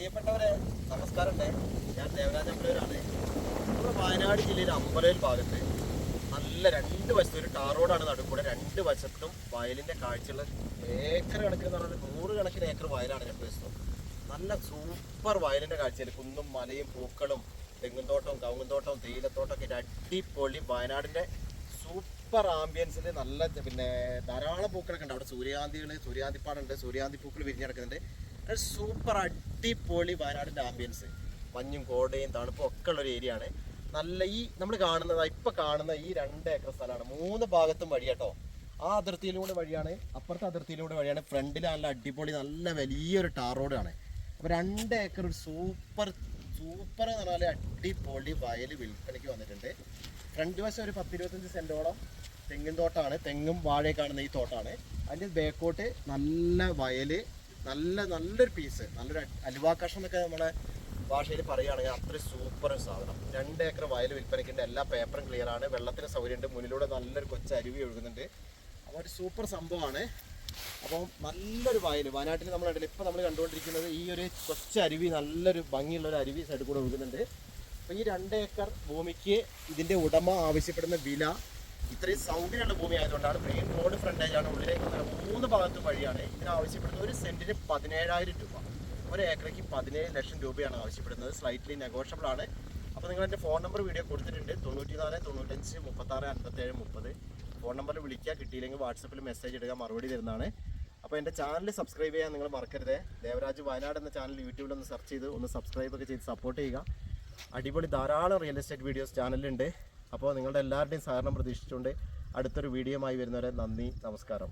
പ്രിയപ്പെട്ടവരെ നമസ്കാരമുണ്ട് ഞാൻ ദേവരാജൻ അമ്പലൂരാണ്. നമ്മുടെ വയനാട് ജില്ലയിലെ അമ്പലയിൽ ഭാഗത്ത് നല്ല രണ്ട് വശത്തും ഒരു ടാർ റോഡാണ് നടുക്കൂടെ. രണ്ട് വശത്തും വയലിന്റെ കാഴ്ചയുള്ള ഏക്കർ കണക്കിന് പറഞ്ഞാൽ നൂറ് കണക്കിന് ഏക്കർ വയലാണ് രണ്ട് വശത്തും. നല്ല സൂപ്പർ വയലിന്റെ കാഴ്ചയിൽ കുന്നും മലയും പൂക്കളും തെങ്ങും തോട്ടവും കവുങ്ങും തോട്ടവും തേയിലത്തോട്ടവും ഒക്കെ അടിപൊളി വയനാടിന്റെ സൂപ്പർ ആംബിയൻസിൽ നല്ല പിന്നെ ധാരാളം പൂക്കളൊക്കെ ഉണ്ട്. അവിടെ സൂര്യകാന്തികൾ സൂര്യാന്തിപ്പാടുണ്ട്. സൂര്യാന്തി പൂക്കൾ വിരിഞ്ഞിടക്കുന്നുണ്ട് സൂപ്പർ അടിപൊളി വയനാടിന്റെ ആംബിയൻസ് മഞ്ഞും കോടയും തണുപ്പും ഒക്കെ ഉള്ള ഒരു ഏരിയ ആണ്. നല്ല ഈ നമ്മൾ കാണുന്നത് ഇപ്പൊ കാണുന്ന ഈ രണ്ട് ഏക്കർ സ്ഥലമാണ്. മൂന്ന് ഭാഗത്തും വഴി കേട്ടോ. ആ അതിർത്തിയിലൂടെ വഴിയാണ് അപ്പുറത്തെ അതിർത്തിയിലൂടെ വഴിയാണ് ഫ്രണ്ടിൽ നല്ല അടിപൊളി നല്ല വലിയൊരു ടാർ റോഡാണ് അപ്പോൾ രണ്ട് ഏക്കർ ഒരു സൂപ്പർ സൂപ്പർ എന്ന് പറഞ്ഞാൽ അടിപൊളി വയൽ വിൽപ്പനയ്ക്ക് വന്നിട്ടുണ്ട്. ഫ്രണ്ട് വശം ഒരു പത്തിരുപത്തഞ്ച് സെന്റോളം തെങ്ങിൻ തോട്ടമാണ് തെങ്ങും വാഴയെ കാണുന്ന ഈ തോട്ടമാണ് അതിന്റെ ബേക്കോട്ട് നല്ല വയൽ നല്ല നല്ലൊരു പീസ് നല്ലൊരു അലുവാക്കാഷം എന്നൊക്കെ നമ്മുടെ ഭാഷയിൽ പറയുകയാണെങ്കിൽ അത്ര സൂപ്പർ സാധനം. രണ്ട് ഏക്കർ വയൽ വിൽപ്പനയ്ക്കുണ്ട് എല്ലാ പേപ്പറും ക്ലിയർ ആണ്. വെള്ളത്തിന് സൗകര്യമുണ്ട്. മുന്നിലൂടെ നല്ലൊരു കൊച്ചു അരുവി ഒഴുകുന്നുണ്ട്. അപ്പോൾ ഒരു സൂപ്പർ സംഭവമാണ്. അപ്പോൾ നല്ലൊരു വയൽ. വയനാട്ടിൽ നമ്മൾ ഇപ്പോൾ നമ്മൾ കണ്ടുകൊണ്ടിരിക്കുന്നത് ഈ ഒരു കൊച്ചു അരുവി നല്ലൊരു ഭംഗിയുള്ള ഒരു അരുവി സൈഡിൽ കൂടെ ഒഴുകുന്നുണ്ട്. അപ്പോൾ ഈ രണ്ട് ഏക്കർ ഭൂമിക്ക് ഇതിന്റെ ഉടമ ആവശ്യപ്പെടുന്ന വില ഇത്രയും സൗകര്യമുള്ള ഭൂമി ആയതുകൊണ്ടാണ് മെയിൻ റോഡ് ഫ്രണ്ടേജ് ആണ് ഉള്ളിലേക്ക് വന്നത്. മൂന്ന് ഭാഗത്തും വഴിയാണ് ഇതിന് ആവശ്യപ്പെടുന്നത്. ഒരു സെന്റിന് പതിനേഴായിരം രൂപ. ഒരു ഏക്കറയ്ക്ക് പതിനേഴ് ലക്ഷം രൂപയാണ് ആവശ്യപ്പെടുന്നത്. സ്ലൈറ്റ്ലി നെഗോഷ്യബിൾ ആണ്. അപ്പോൾ നിങ്ങൾ എന്റെ ഫോൺ നമ്പർ വീഡിയോ കൊടുത്തിട്ടുണ്ട്. തൊണ്ണൂറ്റി നാല് തൊണ്ണൂറ്റഞ്ച് മുപ്പത്താറ് അൻപത്തേഴ് മുപ്പത്. ഫോൺ നമ്പറിൽ വിളിക്കുക. കിട്ടിയില്ലെങ്കിൽ വാട്സപ്പിൽ മെസ്സേജ് ഇടുക. മറുപടി തരുന്നതാണ്. അപ്പോൾ എന്റെ ചാനൽ സബ്സ്ക്രൈബ് ചെയ്യാൻ നിങ്ങൾ മറക്കരുത്. ദേവരാജ് വയനാട് എന്ന ചാനൽ യൂട്യൂബിൽ ഒന്ന് സെർച്ച് ചെയ്ത് ഒന്ന് സബ്സ്ക്രൈബ് ഒക്കെ ചെയ്ത് സപ്പോർട്ട് ചെയ്യുക. അടിപൊളി ധാരാളം റിയൽ എസ്റ്റേറ്റ് വീഡിയോസ് ചാനലിലുണ്ട് അപ്പോൾ നിങ്ങളുടെ എല്ലാവരുടെയും സഹകരണം പ്രതീക്ഷിച്ചുകൊണ്ട് അടുത്തൊരു വീഡിയോയുമായി വരുന്നവരെ നന്ദി നമസ്കാരം.